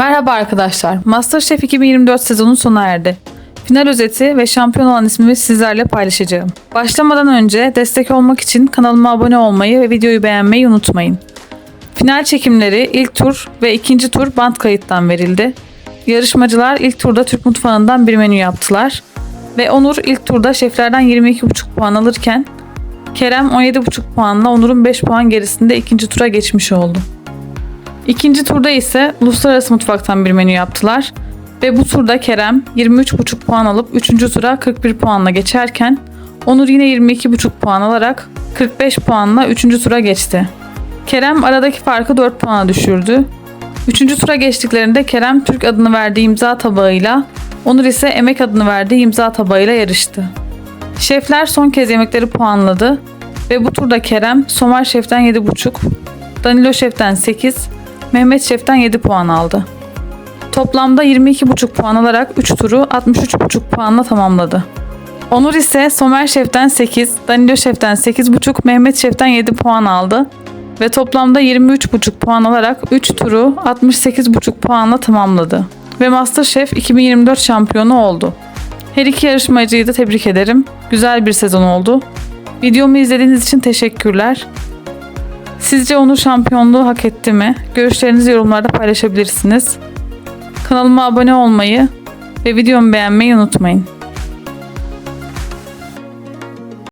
Merhaba arkadaşlar. MasterChef 2024 sezonu sona erdi. Final özeti ve şampiyon olan ismimi sizlerle paylaşacağım. Başlamadan önce destek olmak için kanalıma abone olmayı ve videoyu beğenmeyi unutmayın. Final çekimleri ilk tur ve ikinci tur band kayıttan verildi. Yarışmacılar ilk turda Türk mutfağından bir menü yaptılar. Ve Onur ilk turda şeflerden 22,5 puan alırken Kerem 17,5 puanla Onur'un 5 puan gerisinde ikinci tura geçmiş oldu. İkinci turda ise uluslararası mutfaktan bir menü yaptılar. Ve bu turda Kerem 23,5 puan alıp 3. tura 41 puanla geçerken Onur yine 22,5 puan alarak 45 puanla 3. tura geçti. Kerem aradaki farkı 4 puana düşürdü. 3. tura geçtiklerinde Kerem Türk adını verdiği imza tabağıyla, Onur ise emek adını verdiği imza tabağıyla yarıştı. Şefler son kez yemekleri puanladı ve bu turda Kerem Somer Şef'ten 7,5, Danilo Şef'ten 8, Mehmet Şef'ten 7 puan aldı. Toplamda 22,5 puan alarak 3 turu 63,5 puanla tamamladı. Onur ise Somer Şef'ten 8, Danilo Şef'ten 8,5, Mehmet Şef'ten 7 puan aldı ve toplamda 23,5 puan alarak 3 turu 68,5 puanla tamamladı ve MasterChef 2024 şampiyonu oldu. Her iki yarışmacıyı da tebrik ederim. Güzel bir sezon oldu. Videomu izlediğiniz için teşekkürler. Sizce Onur şampiyonluğu hak etti mi? Görüşlerinizi yorumlarda paylaşabilirsiniz. Kanalıma abone olmayı ve videomu beğenmeyi unutmayın.